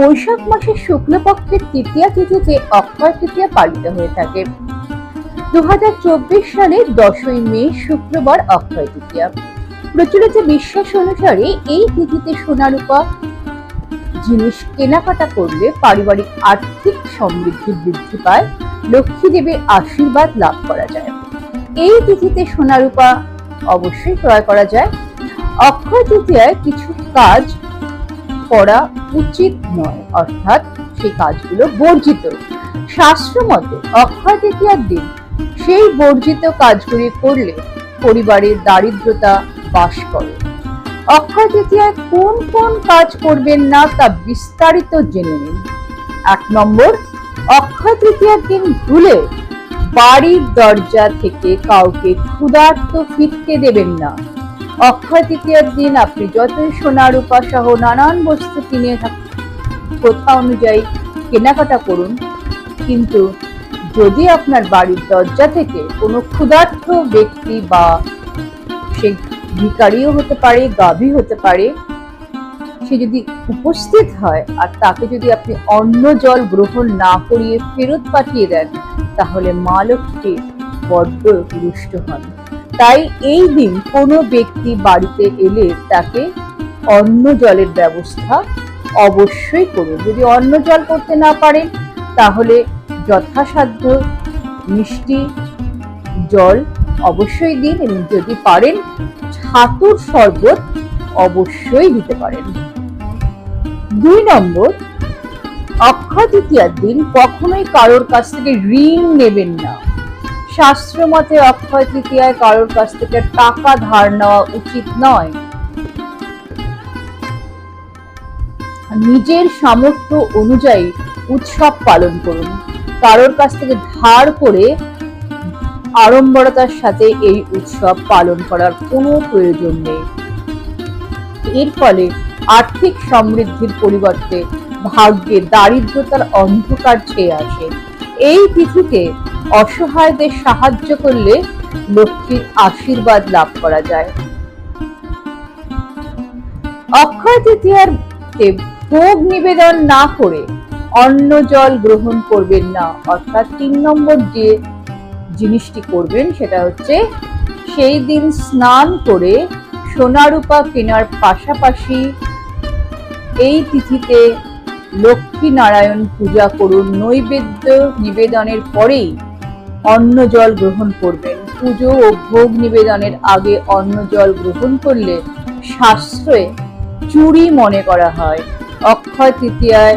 বৈশাখ মাসের শুক্লপক্ষের তৃতীয়া তিথিতে অক্ষয় তৃতীয়া পালিত হয়ে থাকে। দু সালে দশই মে, শুক্রবার অক্ষয় তৃতীয়া। প্রচলিত বিশ্বাস অনুসারে এই তিথিতে সোনা রূপা জিনিস কেনাকাটা করলে পারিবারিক আর্থিক সমৃদ্ধি বৃদ্ধি পায় লক্ষ্মী দেবীর আশীর্বাদ লাভ করা যায়। এই তিথিতে সোনা রূপা অবশ্যই ক্রয় করা যায়। অক্ষয় তৃতীয়ায় কিছু কাজ করা উচিত নয়, অর্থাৎ সেই কাজগুলো বর্জিত। শাস্ত্র মতে অক্ষয় তৃতীয়ার দিন সেই বর্জিত কাজগুলি করলে পরিবারের দারিদ্রতা বাস করে। অক্ষয় তৃতীয়ায় কোন কোন কাজ করবেন না তা বিস্তারিত জেনে নিন। এক নম্বর, অক্ষয় তৃতীয়ার দিন ভুলে বাড়ির দরজা থেকে কাউকে ক্ষুধার্ত ফিরতে দেবেন না। অক্ষয় তৃতীয়ার দিন আপনি যতই সোনা রূপা সহ নানান বস্তু কিনে প্রথা অনুযায়ী কেনাকাটা করুন। কিন্তু যদি আপনার বাড়ির দরজা থেকে কোনো ক্ষুধার্ত ব্যক্তি বা সে ভিকারিও হতে পারে, গাভী হতে পারে, সে যদি উপস্থিত হয় আর তাকে যদি আপনি অন্ন জল গ্রহণ না করিয়ে ফেরত পাঠিয়ে দেন, তাহলে মা লক্ষ্মী বড্ড রুষ্ট হন। তাই এই দিন কোনো ব্যক্তি বাড়িতে এলে তাকে অন্ন জলের ব্যবস্থা অবশ্যই করুন। যদি অন্ন জল করতে না পারেন, তাহলে যথাসাধ্য মিষ্টি জল অবশ্যই দিন এবং যদি পারেন, ছাতুর শরবত অবশ্যই দিতে পারেন। দুই নম্বর, অক্ষয় তৃতীয়ার দিন কখনোই কারোর কাছ থেকে ঋণ নেবেন না। শাস্ত্র মতে অক্ষয় তৃতীয়ায় কারোর কাছ থেকে টাকা ধার নেওয়া উচিত নয়। নিজের সামর্থ্য অনুযায়ী উৎসব পালন করুন। কারোর কাছ থেকে ধার করে আড়ম্বরতার সাথে এই উৎসব পালন করার কোনো প্রয়োজন নেই। এর ফলে আর্থিক সমৃদ্ধির পরিবর্তে ভাগ্যে দারিদ্রতার অন্ধকার ছেয়ে আসে। এই তিথিতে অসহায়দের সাহায্য করলে লক্ষ্মীর আশীর্বাদ লাভ করা যায়। অক্ষয় তৃতীয়ার ভোগ নিবেদন না করে অন্ন জল গ্রহণ করবেন না, অর্থাৎ তিন নম্বর যে জিনিসটি করবেন সেটা হচ্ছে সেই দিন স্নান করে সোনা রূপা কেনার পাশাপাশি এই তিথিতে লক্ষ্মী নারায়ণ পূজা করুন, নৈবেদ্য নিবেদনের পরেই অন্ন জল গ্রহণ করবেন। পুজো ও ভোগ নিবেদনের আগে অন্ন জল গ্রহণ করলে শাস্ত্রে চুরি মনে করা হয়। অক্ষয় তৃতীয়ায়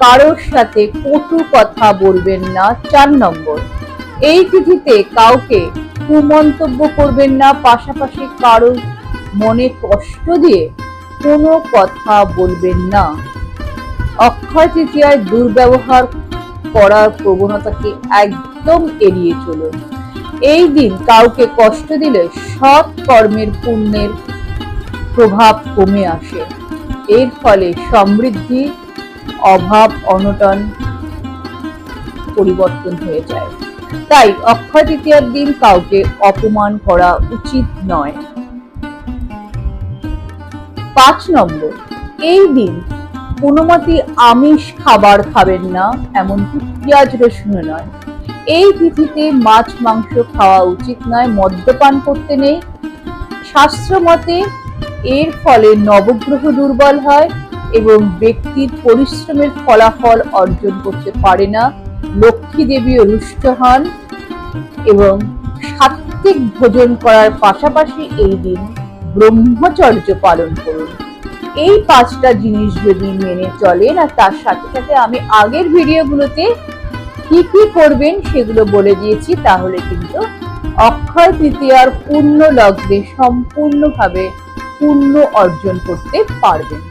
কারোর সাথে কটু কথা বলবেন না, চার নম্বর। এই তিথিতে কাউকে কুমন্তব্য করবেন না, পাশাপাশি কারোর মনে কষ্ট দিয়ে কোনো কথা বলবেন না। অক্ষয় তৃতীয়ায় দুর্ব্যবহার করার প্রবণতাকে একদম এড়িয়ে চলুন। এই দিন কাউকে কষ্ট দিলে সৎ কর্মের পুণ্যের প্রভাব কমে আসে। এর ফলে সমৃদ্ধি, অভাব, অনটন পরিবর্তন হয়ে যায়। তাই অক্ষয় তৃতীয়ার দিন কাউকে অপমান করা উচিত নয়। পাঁচ নম্বর, এই দিন কোনো মতে আমিষ খাবার খাবেন না, এমনকি পেঁয়াজ রসুন নয়। এই তিথিতে মাছ, মাংস খাওয়া উচিত নয়, মদ্যপান করতে নেই। শাস্ত্র মতে এর ফলে নবগ্রহ দুর্বল হয় এবং ব্যক্তির পরিশ্রমের ফলাফল অর্জন করতে পারে না। লক্ষ্মী দেবীও রুষ্ট হন এবং সাত্ত্বিক ভোজন করার পাশাপাশি এই দিন ব্রহ্মচর্য পালন করুন। এই পাঁচটা জিনিস যদি মেনে চলেন, আর তার সাথে সাথে আমি আগের ভিডিওগুলোতে কি কি করবেন সেগুলো বলে দিয়েছি, তাহলে কিন্তু অক্ষয় তৃতীয়ার পূর্ণ লগ্নে সম্পূর্ণভাবে পূর্ণ অর্জন করতে পারবেন।